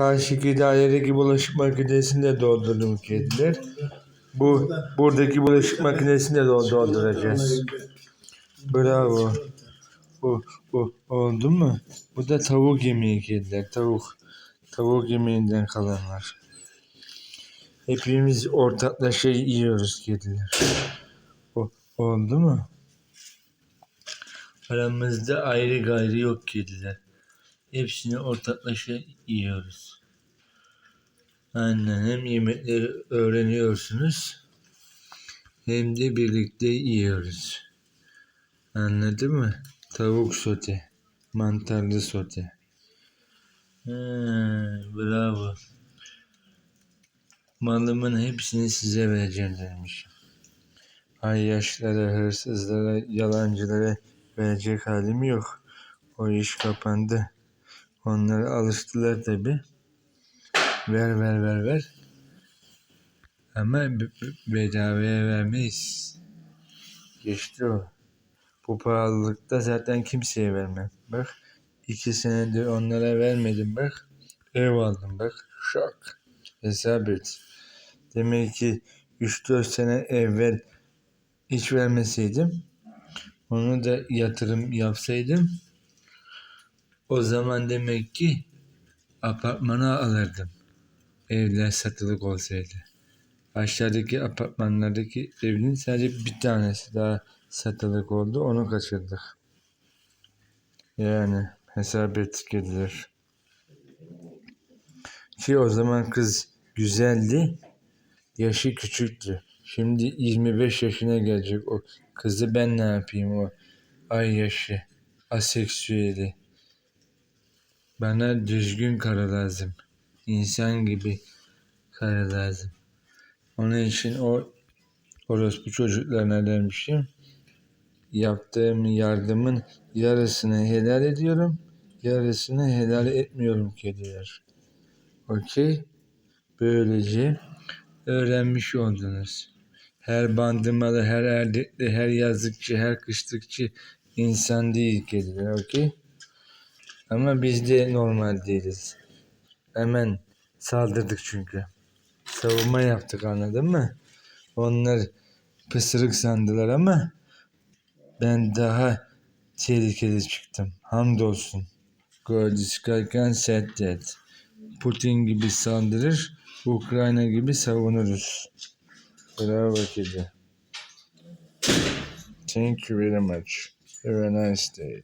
Karşıki dairedeki bulaşık makinesini de doldurdum kediler. Bu buradaki bulaşık makinesini de dol- dolduracağız. Bravo. Bu, bu oldu mu? Bu da tavuk yemeği kediler. Tavuk. Tavuk yemeğinden kalanlar. Hepimiz ortaklaşa yiyoruz kediler. O, oldu mu? Aramızda ayrı gayrı yok kediler. Hepsini ortaklaşa yiyoruz. Aynen hem yemekleri öğreniyorsunuz hem de birlikte yiyoruz. Anladın mı? Tavuk sote, mantarlı sote. Ha, bravo. Malımın hepsini size vereceğim demiş. Ay yaşlara, hırsızlara, yalancılara verecek halim yok. O iş kapandı. Onlara alıştılar tabi. Ver ver ver ver. Ama bedavaya vermeyiz. Geçti o. Bu pahalılıkta zaten kimseye vermem. Bak iki senedir onlara vermedim bak. Ev aldım bak. Şok. Hesap et. Demek ki 3-4 sene evvel hiç vermeseydim onu da yatırım yapsaydım o zaman demek ki apartmana alırdım. Evler satılık olsaydı. Aşağıdaki apartmanlardaki evin sadece bir tanesi daha satılık oldu. Onu kaçırdık. Yani hesap ettik edilir. Ki o zaman kız güzeldi. Yaşı küçüktü. Şimdi 25 yaşına gelecek o kızı ben ne yapayım o ay yaşı aseksüeli. Bana düzgün karı lazım. İnsan gibi karı lazım. Onun için o orospu çocuklarına demişim. Yaptığım yardımın yarısını helal ediyorum. Yarısını helal etmiyorum kediler. Okey? Böylece öğrenmiş oldunuz. Her bandımalı, her erdekli, her yazlıkçı, her kışlıkçı insan değil kediler. Okey? Ama biz de normal değiliz. Hemen saldırdık çünkü. Savunma yaptık anladın mı? Onlar pısırık sandılar ama ben daha tehlikeli çıktım. Hamdolsun. Gordiskalkan said that. Putin gibi saldırır, Ukrayna gibi savunuruz. Bravo kedi. Thank you very much. Have a nice day.